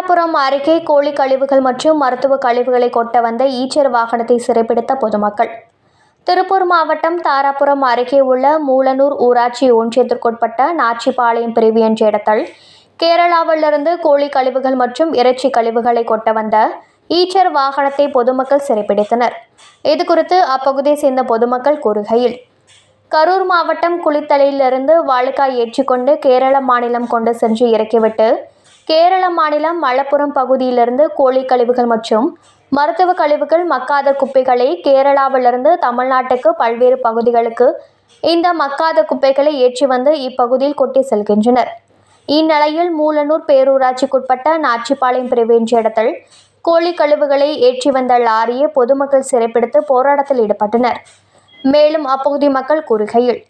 தாராபுரம் அருகே கோழி கழிவுகள் மற்றும் மருத்துவ கழிவுகளை கொட்ட வந்த ஈச்சர் வாகனத்தை சிறைப்பிடித்த பொதுமக்கள். திருப்பூர் மாவட்டம் தாராபுரம் அருகே உள்ள மூலனூர் ஊராட்சி ஒன்றியத்திற்குட்பட்ட நாச்சிபாளையம் பிரிவு என்ற இடத்தில் கேரளாவிலிருந்து கோழி கழிவுகள் மற்றும் இறைச்சி கழிவுகளை கொட்ட வந்த ஈச்சர் வாகனத்தை பொதுமக்கள் சிறைப்பிடித்தனர். இதுகுறித்து அப்பகுதியை சேர்ந்த பொதுமக்கள் கூறுகையில் கரூர் மாவட்டம் குளித்தலையிலிருந்து வாழுக்காய் ஏற்றிக்கொண்டு கேரள மாநிலம் கொண்டு சென்று இறக்கிவிட்டு கேரள மாநிலம் மலப்புரம் பகுதியிலிருந்து கோழி கழிவுகள் மற்றும் மருத்துவ கழிவுகள் மக்காத குப்பைகளை கேரளாவிலிருந்து தமிழ்நாட்டுக்கு பல்வேறு பகுதிகளுக்கு இந்த மக்காத குப்பைகளை ஏற்றி வந்து இப்பகுதியில் கொட்டி செல்கின்றனர். இந்நிலையில் மூலனூர் பேரூராட்சிக்குட்பட்ட நாச்சிபாளையம் பிரிவு என்ற இடத்தில் கோழி கழிவுகளை ஏற்றி வந்த லாரியை பொதுமக்கள் சிறைப்பிடித்து போராட்டத்தில் ஈடுபட்டனர். மேலும் அப்பகுதி மக்கள் கூறுகையில்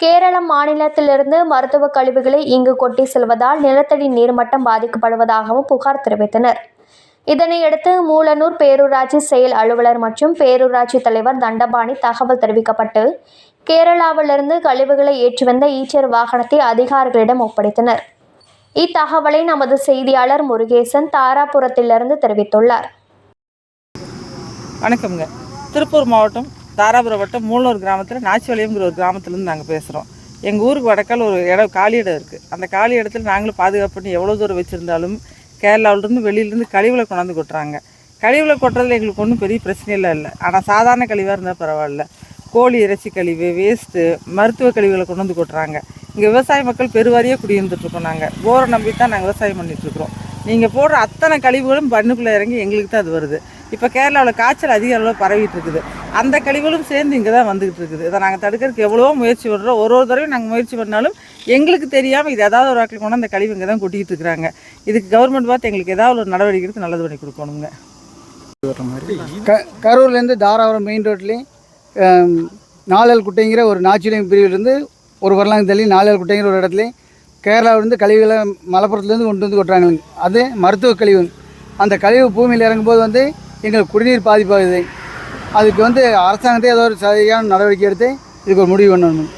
கேரள மாநிலத்திலிருந்து மருத்துவ கழிவுகளை இங்கு கொட்டி செல்வதால் நிலத்தடி நீர்மட்டம் பாதிக்கப்படுவதாகவும் புகார் தெரிவித்தனர். இதனையடுத்து மூலனூர் பேரூராட்சி செயல் அலுவலர் மற்றும் பேரூராட்சி தலைவர் தண்டபாணி தகவல் தெரிவிக்கப்பட்டு கேரளாவிலிருந்து கழிவுகளை ஏற்றி வந்த ஈச்சர் வாகனத்தை அதிகாரிகளிடம் ஒப்படைத்தனர். இத்தகவலை நமது செய்தியாளர் முருகேசன் தாராபுரத்திலிருந்து தெரிவித்துள்ளார். வணக்கம்ங்க. திருப்பூர் மாவட்டம் தாராபுரம் வட்டம் மூலூர் கிராமத்தில் நாச்சிவளையம்ங்கிற ஒரு கிராமத்துலேருந்து நாங்கள் பேசுகிறோம் எங்கள் ஊருக்கு வடக்கால் ஒரு இடம் காலி இடம் இருக்குது அந்த காலி இடத்துல நாங்களும் பாதுகாப்பு பண்ணி எவ்வளோ தூரம் வச்சுருந்தாலும் கேரளாவிலேருந்து வெளியிலேருந்து கழிவுகளை கொண்டாந்து கொட்டுறாங்க. கழிவுகளை கொட்டுறதுல எங்களுக்கு ஒன்றும் பெரிய பிரச்சனையெல்லாம் இல்லை. ஆனால் சாதாரண கழிவாக இருந்தால் பரவாயில்ல. கோழி இறைச்சி கழிவு வேஸ்ட்டு மருத்துவ கழிவுகளை கொண்டு வந்து கொட்டுறாங்க. இங்கே விவசாய மக்கள் பெருவாரியாக குடியிருந்துட்டுருக்கோம் நாங்கள் போரை நம்பி தான் நாங்கள் விவசாயம் பண்ணிகிட்ருக்குறோம் நீங்கள் போடுற அத்தனை கழிவுகளும் பண்ணுக்குள்ளே இறங்கி எங்களுக்கு தான் அது வருது. இப்போ கேரளாவில் காய்ச்சல் அதிக அளவில் பரவிட்டு இருக்குது. அந்த கழிவுகளும் சேர்ந்து இங்கே தான் வந்துகிட்டு இருக்குது. இதை நாங்கள் தடுக்கிறதுக்கு எவ்வளவோ முயற்சி பண்ணுறோம் ஒரு ஒரு தடவையும் நாங்கள் முயற்சி பண்ணாலும் எங்களுக்கு தெரியாமல் இது ஏதாவது ஒரு ஆட்கள் கொண்டு அந்த கழிவு இங்கே தான் கொட்டிக்கிட்டு இருக்கிறாங்க. இதுக்கு கவர்மெண்ட் பார்த்து எங்களுக்கு ஏதாவது ஒரு நடவடிக்கை எடுத்து நல்லது பண்ணி கொடுக்கணுங்க. க கரூர்லேருந்து தாராபுரம் மெயின் ரோட்லேயும் நாலல் குட்டைங்கிற ஒரு நாச்சிலியம் பிரிவிலேருந்து ஒரு வரலாங்க தள்ளி நாலல் குட்டைங்கிற ஒரு இடத்துலையும் கேரளாவிலேருந்து கழிவுகளை மலப்புறத்துலேருந்து கொண்டு வந்து கொட்டுறாங்க. அது மருத்துவ கழிவு. அந்த கழிவு பூமியில் இறங்கும்போது வந்து எங்களுக்கு குடிநீர் பாதிப்பாகுது. அதுக்கு வந்து அரசாங்கத்தை ஏதோ ஒரு சரியான நடவடிக்கை எடுத்து இதுக்கு ஒரு முடிவு பண்ணணும்.